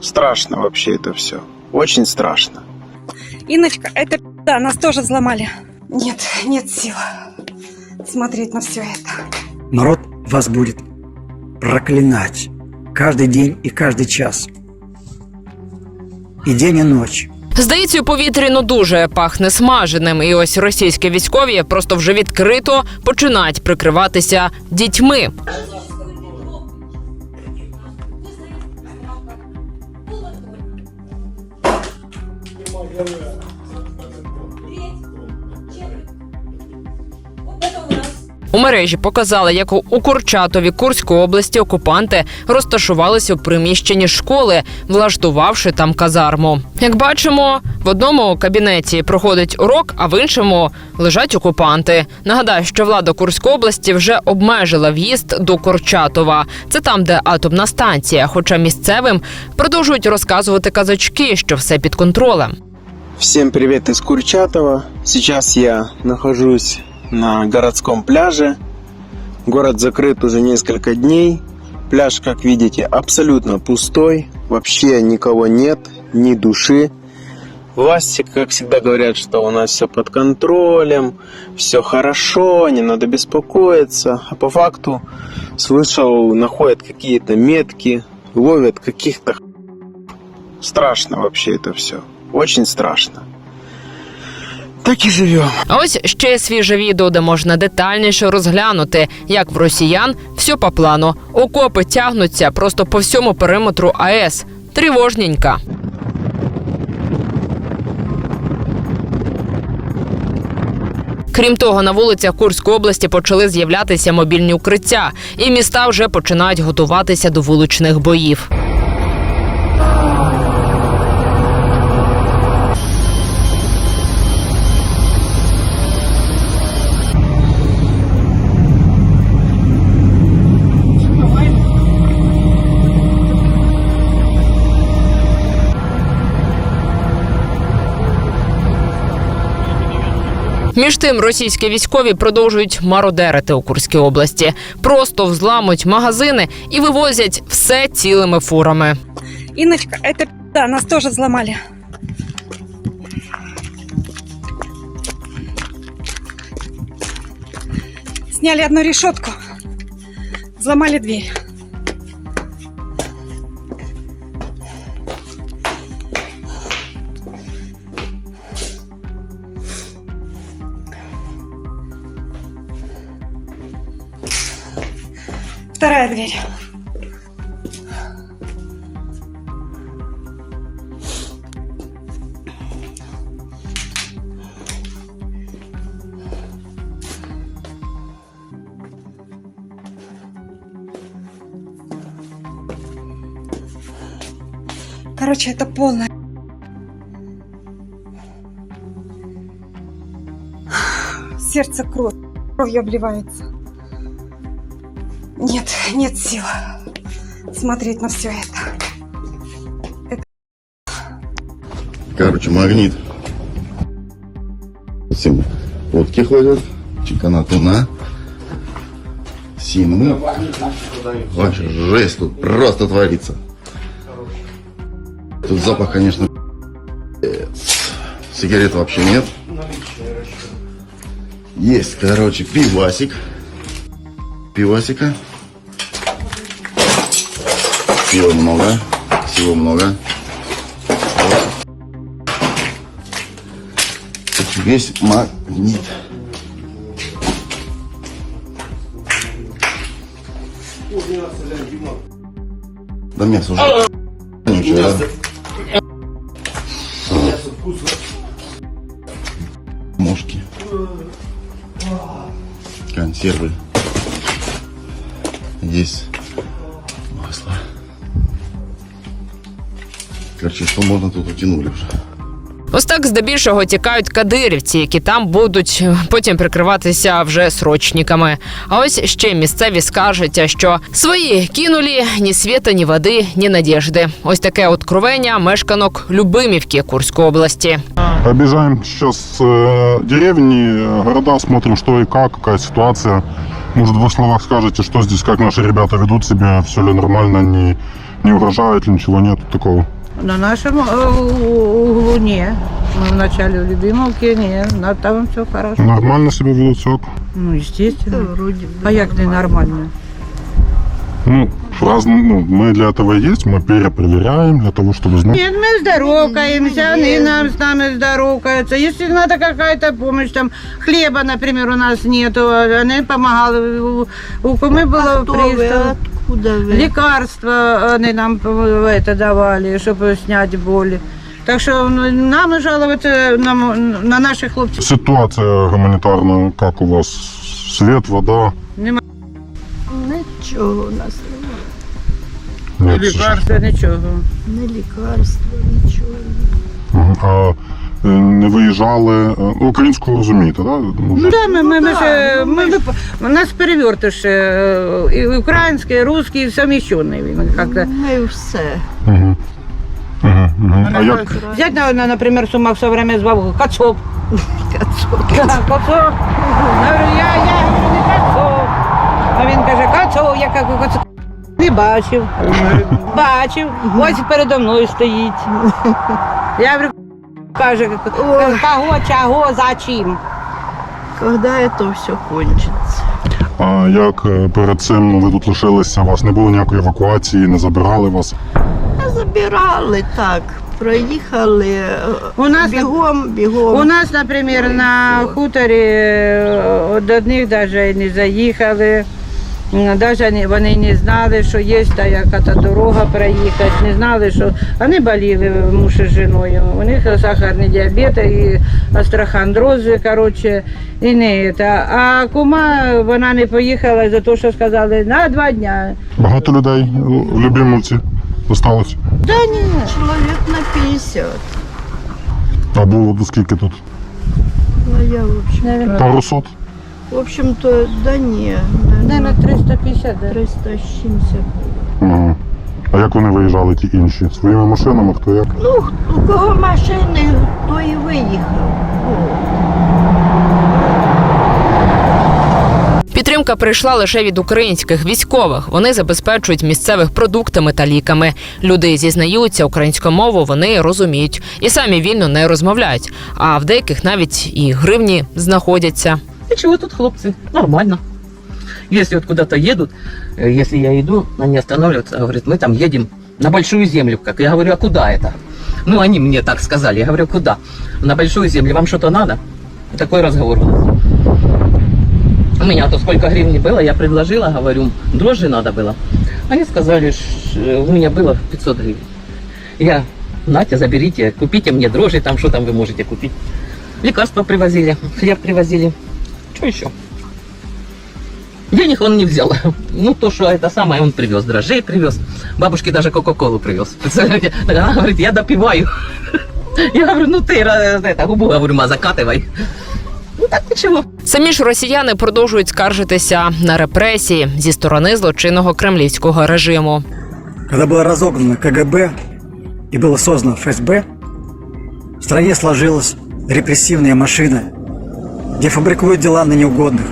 Страшно вообще это все. Очень страшно. Инночка, это да, нас тоже взломали. Нет, нет сил смотреть на все это. Народ вас будет проклинать каждый день и каждый час. И день, и ночь. Здається, у повітрі ну дуже пахне смаженим, і ось російські військові просто вже відкрито починають прикриватися дітьми. У мережі показали, як у у Курчатові Курської області окупанти розташувалися в приміщенні школи, влаштувавши там казарму. Як бачимо, в одному кабінеті проходить урок, а в іншому лежать окупанти. Нагадаю, що влада Курської області вже обмежила в'їзд до Курчатова. Це там, де атомна станція. Хоча місцевим продовжують розказувати казочки, що все під контролем. Всем привет из Курчатова. Сейчас я нахожусь на городском пляже. Город закрыт уже несколько дней. Пляж, как видите, абсолютно пустой. Вообще никого нет, ни души. Власти, как всегда, говорят, что у нас все под контролем, все хорошо, не надо беспокоиться. А по факту, слышал, находят какие-то метки, ловят каких-то Страшно вообще это все. Очень страшно. Так и живем. А ось ще свіже відео, де можна детальніше розглянути, як в росіян все по плану. Окопи тягнуться просто по всьому периметру АЕС. Тривожненько. Крім того, на вулицях Курської області почали з'являтися мобільні укриття, і міста вже починають готуватися до вуличних боїв. Між тим, російські військові продовжують мародерити у Курській області, просто взламують магазини і вивозять все цілими фурами. Инночка, это да, нас тоже взломали. Сняли одну решетку, взломали дверь. Вторая дверь. Короче, это полное. Сердце кровь, кровью обливается. Нет, нет сил смотреть на все это. Короче, магнит. Всем водки ходят, чекана туна. Симы. Вообще жесть тут просто творится. Тут запах, конечно. Сигарет вообще нет. Есть, короче, пивасик. Пивасика. Пива много. Всего много. Весь магнит. Да мясо уже. Ничего, да? Мушки. Консервы. Есть Короче, что можно тут утянули уже. Ось так здебільшого тікають кадирівці, які там будуть е, потім прикриватися вже срочниками. А ось ще місцеві скаржаться, що свої кинулі ні світа, ні води, ні надіжди. Ось таке откровення мешканок Любимівки Курської області. Объезжаем сейчас э, деревни, э, города, смотрим, что и как, какая ситуация. Может, в двух словах скажете, что здесь, как наши ребята ведут себя, все ли нормально, не, Не угрожает, ничего нет такого. На нашем э, углу не. Мы вначале в Любимовке, не. Но там все хорошо. Нормально себя ведут все. Ну, естественно. А як не нормально? Ну, разно, ну, мы для этого есть, мы перепроверяем, для того, чтобы знать. Нет, мы здоровкаемся, они нам с нами здоровкаются. Если надо какая-то помощь, там хлеба, например, у нас нету, они помогали. У, у кумы было пристав. Откуда вы? Лекарства они нам э, это давали, чтобы снять боли. Так что ну, нам жаловаться на, на наших хлопців. Ситуация гуманитарная, как у вас? Свет, вода? Нічого у нас немає. Нет. Лікарства, нічого. Не лікарства, нічого. Мгм. А е, не виїжджали. е, ну, Українську розумієте, так? Ну да, ми, ми, ми, ж, ми, ми, у нас перевертиш е, і український, і русський, і суміщений він. Як-то. Ми все. Угу. Угу, угу. А як Взять, на, на, наприклад, Сумах все время звав Кацоп. Кацоп. Я говорю, я, я говорю, не Кацоп. А він каже, Кацоп, я як Кацоп. Не бачив. Бачив. Ось передо мною стоїть. Я говорю, каже, кого, чого, за чим? Когда это все кончится? а як е, перед цим ви тут лишилися? У вас не було ніякої евакуації, не забирали вас? А забирали так. Проїхали е, У нас бігом, бігом. У нас, наприклад, на хуторі е, до одних навіть не заїхали. Навіть вони не знали, що є та яка та дорога проїхати, не знали, що вони боліли муж з жіною. У них сахарний діабет і острохондрози, коротше, і не це. А кума вона не поїхала за те, що сказали на два дня. Багато людей в Любимовці залишилось? Та ні. Чоловік на 50. А було до скільки тут? Ну я в общем. Пару сот? В общем-то, да ні. Наверное, 350, да. 370. Угу. А як вони виїжджали ті інші? Своїми машинами, хто як? Ну, у кого машини, то і виїхав. Підтримка прийшла лише від українських військових. Вони забезпечують місцевих продуктами та ліками. Люди зізнаються, українську мову вони розуміють і самі вільно не розмовляють. А в деяких навіть і гривні знаходяться. И чего тут, хлопцы? Нормально. Если вот куда-то едут, э, если я иду, они останавливаются, говорят, мы там едем на большую землю. Как я говорю, а куда это? Ну, они мне так сказали. Я говорю, куда? На большую землю. Вам что-то надо? Такой разговор у нас. У меня то сколько гривен было, я предложила, говорю, дрожжи надо было. Они сказали, э, у меня было 500 гривен. Я, Натя, заберите, купите мне дрожжи, там что там вы можете купить. Лекарства привозили, хлеб привозили. Что еще? Денег он не взял. Ну, то, что это самое, он привез. Дрожжей привез. Бабушке даже Кока-Колу привез. Представляете? Так Она говорит, я допиваю. Я говорю, ну ты э, это, губу, говорю, ма, закатывай. Ну так ничего. Самі ж росіяни продовжують скаржитися на репресії зі сторони злочинного кремлівського режиму. Когда было разогнано КГБ и было создано ФСБ, в стране сложилась репрессивная машина, где фабрикуют дела на неугодных.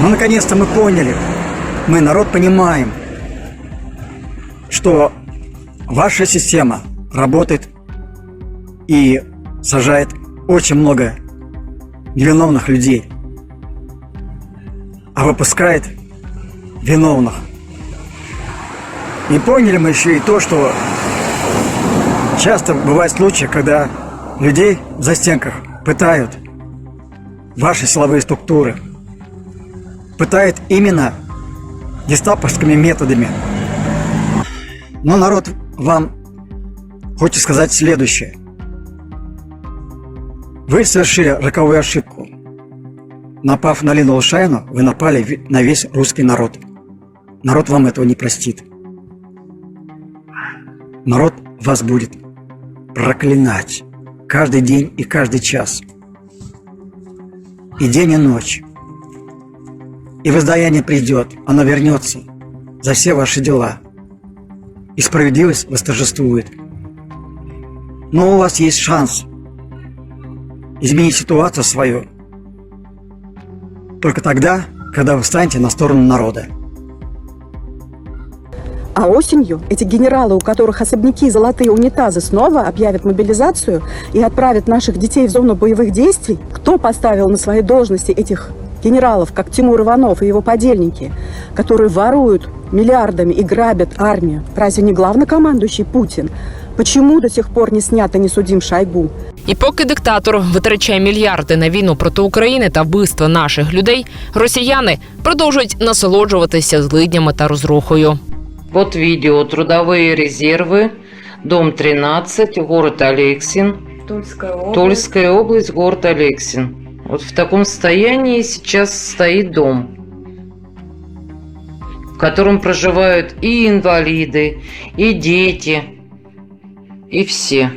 Но наконец-то мы поняли, мы, народ, понимаем, что ваша система работает и сажает очень много невиновных людей, а выпускает виновных. Не поняли мы еще и то, что часто бывают случаи, когда людей в застенках пытают ваши силовые структуры. Пытают именно гестаповскими методами. Но народ вам хочет сказать следующее. Вы совершили роковую ошибку. Напав на Лину Лушаину, вы напали на весь русский народ. Народ вам этого не простит. Народ вас будет проклинать каждый день и каждый час. И день, и ночь. И воздаяние придет, оно вернется за все ваши дела. И справедливость восторжествует. Но у вас есть шанс изменить ситуацию свою только тогда, когда вы встанете на сторону народа. А осенью эти генералы, у которых особняки и золотые унитазы, снова объявят мобилизацию и отправят наших детей в зону боевых действий. Кто поставил на свои должности этих генералов, как Тимур Иванов и его подельники, которые воруют миллиардами и грабят армию? Разве не главнокомандующий Путин? Почему до сих пор не снято не судим Шойгу? І поки диктатор витрачає мільярди на війну проти України та вбивства наших людей, росіяни продовжують насолоджуватися злиднями та розрухою. Вот видео «Трудовые резервы», дом 13, город Алексин, Тульська область. Тульская область, город Алексин. Вот в таком состоянии сейчас стоит дом, в котором проживают и инвалиды, и дети, и все.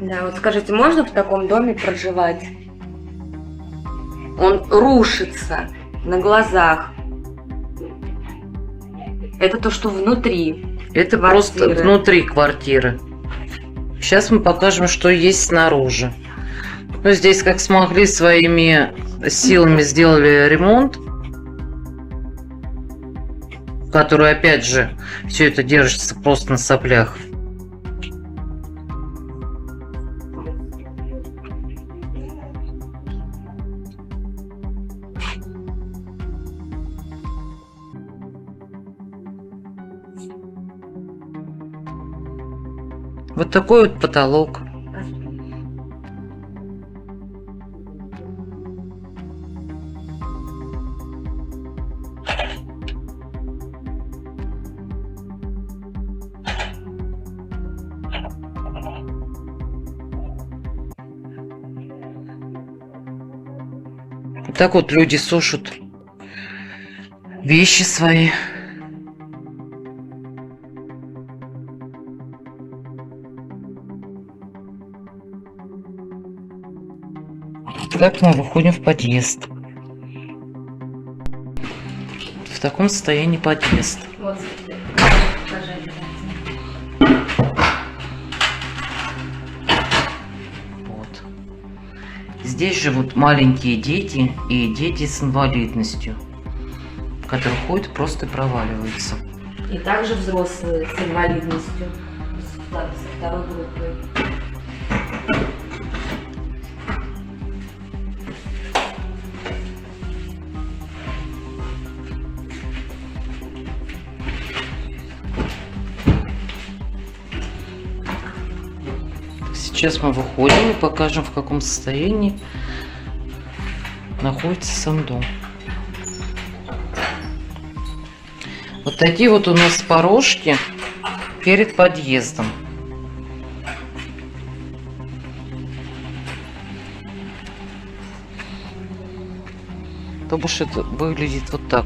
Да, вот скажите, можно в таком доме проживать? Он рушится на глазах. Это то, что внутри. Это Квартиры. просто внутри квартиры. Сейчас мы покажем, что есть снаружи. Ну, здесь, как смогли, своими силами сделали ремонт, который, опять же, все это держится просто на соплях. Вот такой вот потолок. Так вот люди сушат вещи свои. Так мы выходим в подъезд. В таком состоянии подъезд. Вот. Здесь живут маленькие дети и дети с инвалидностью, которые ходят просто проваливаются. И также взрослые с инвалидностью. Со второй группой. Сейчас мы выходим и покажем, в каком состоянии находится сам дом. Вот такие вот у нас порожки перед подъездом. То бишь это выглядит вот так.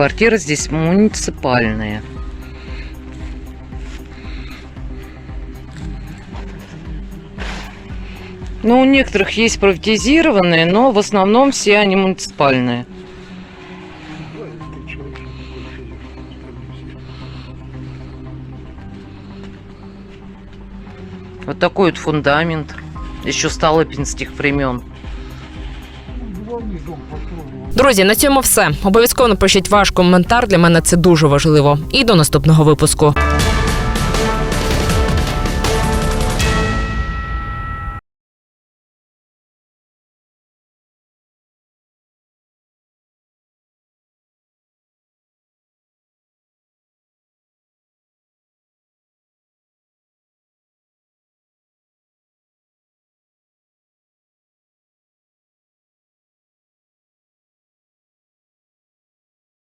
Квартира здесь муниципальная. Ну, у некоторых есть приватизированные, но в основном все они муниципальные. Вот такой вот фундамент. Еще столыпинских времен. Друзі, на цьому все. Обов'язково напишіть ваш коментар. Для мене це дуже важливо. І до наступного випуску.